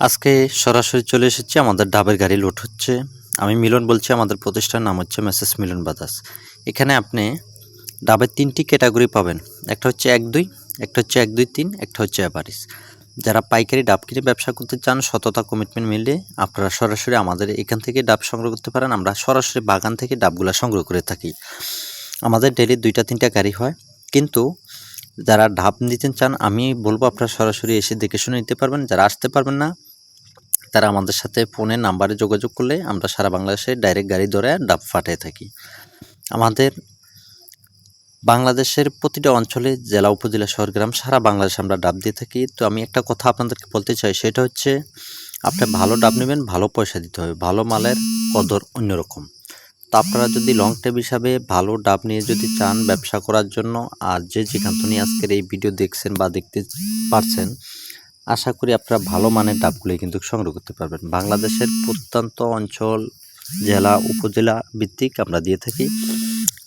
আজকে সরাসরি চলে এসেছি, আমাদের ডাবের গাড়ি লোড হচ্ছে। আমি মিলন বলছি, আমাদের প্রতিষ্ঠানের নাম হচ্ছে মেসেস মিলন বাদাস। এখানে আপনি ডাবের তিনটি ক্যাটাগরি পাবেন। একটা হচ্ছে এক দুই, একটা হচ্ছে এক দুই তিন, একটা হচ্ছে অ্যাভারেজ যারা পাইকারি ডাব কিনে ব্যবসা করতে চান, সততা কমিটমেন্ট মিললে আপনারা সরাসরি আমাদের এখান থেকে ডাব সংগ্রহ করতে পারেন। আমরা সরাসরি বাগান থেকে ডাবগুলো সংগ্রহ করে থাকি। আমাদের ডেলি দুইটা, তিনটা গাড়ি হয়। কিন্তু যারা ঢাপ নিতে চান, আমি বলব আপনারা সরাসরি এসে দেখে শুনে নিতে পারবেন। যারা আসতে পারবেন না তারা আমাদের সাথে ফোনে নাম্বারে যোগাযোগ করলে আমরা সারা বাংলাদেশে ডাইরেক্ট গাড়ি ধরে ডাব ফাটিয়ে থাকি। আমাদের বাংলাদেশের প্রতিটা অঞ্চলে, জেলা, উপজেলা, শহর, গ্রাম, সারা বাংলাদেশে আমরা ডাব দিয়ে থাকি। তো আমি একটা কথা আপনাদেরকে বলতে চাই, সেটা হচ্ছে আপনি ভালো ডাব নেবেন, ভালো পয়সা দিতে হবে। ভালো মালের কদর অন্যরকম। তো আপনারা যদি লং টাইম হিসাবে ভালো ডাব নিয়ে যদি চান ব্যবসা করার জন্য, আর যে যেখান থেকে আজকের এই ভিডিও দেখছেন বা দেখতে পারছেন আশা করি আপনারা ভালো মানের ডাবগুলি কিন্তু সংগ্রহ করতে পারবেন। বাংলাদেশের প্রত্যন্ত অঞ্চল, জেলা, উপজেলা ভিত্তিক আমরা দিয়ে থাকি।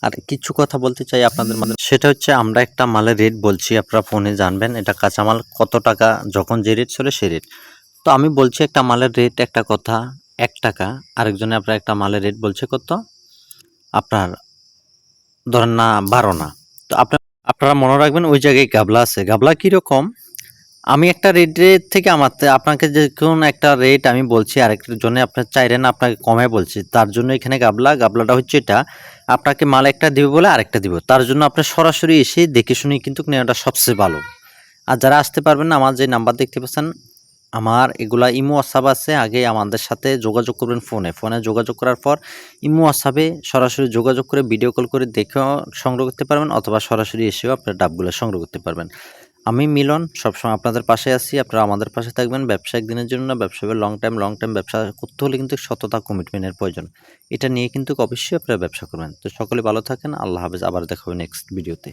আর কিছু কথা বলতে চাই আপনাদের মাঝে। সেটা হচ্ছে আমরা একটা মালের রেট বলছি, আপনারা ফোনে জানবেন এটা কাঁচামাল কত টাকা, যখন যে রেট চলে সে রেট তো আমি বলছি একটা মালের রেট একটা কথা, এক টাকা, আরেকজনে আপনার একটা মালের রেট বলছে কত? আপনার ধরেন না বারো না। তো আপনার আপনারা মনে রাখবেন ওই জায়গায় গাবলা আছে। গাবলা কীরকম? আমি একটা রেটের থেকে আমার আপনাকে যে কোন একটা রেট আমি বলছি, আরেকটার জন্য আপনার চাইলেন আপনাকে কমে বলছি, তার জন্য এখানে গাবলা, গাবলাটা হচ্ছে এটা, আপনাকে মাল একটা দিবে বলে আরেকটা দিব, তার জন্য আপনি সরাসরি এসে দেখে শুনে কিন্তু নেওয়াটা সবচেয়ে ভালো। আর যারা আসতে পারবেন আমার যে নাম্বার দেখতে পাচ্ছেন, আমার এগুলা ইমো হোয়াটসঅ্যাপ আছে, আগে আমাদের সাথে যোগাযোগ করবেন ফোনে ফোনে যোগাযোগ করার পর ইমো হোয়াটসঅ্যাপে সরাসরি যোগাযোগ করে ভিডিও কল করে দেখেও সংগ্রহ করতে পারবেন, অথবা সরাসরি এসেও আপনার ডাবগুলো সংগ্রহ করতে পারবেন। আমি মিলন, সবসময় আপনাদের পাশে আছি। আপনারা আমাদের পাশে থাকবেন। ব্যবসা দিনের জন্য ব্যবসা লং টাইম লং টাইম ব্যবসা করতে হলে কিন্তু সততা কমিটমেন্টের প্রয়োজন। এটা নিয়ে কিন্তু অবশ্যই আপনারা ব্যবসা করবেন। তো সকলে ভালো থাকেন। আল্লাহ হাফেজ। আবার দেখাবেন নেক্সট ভিডিওতে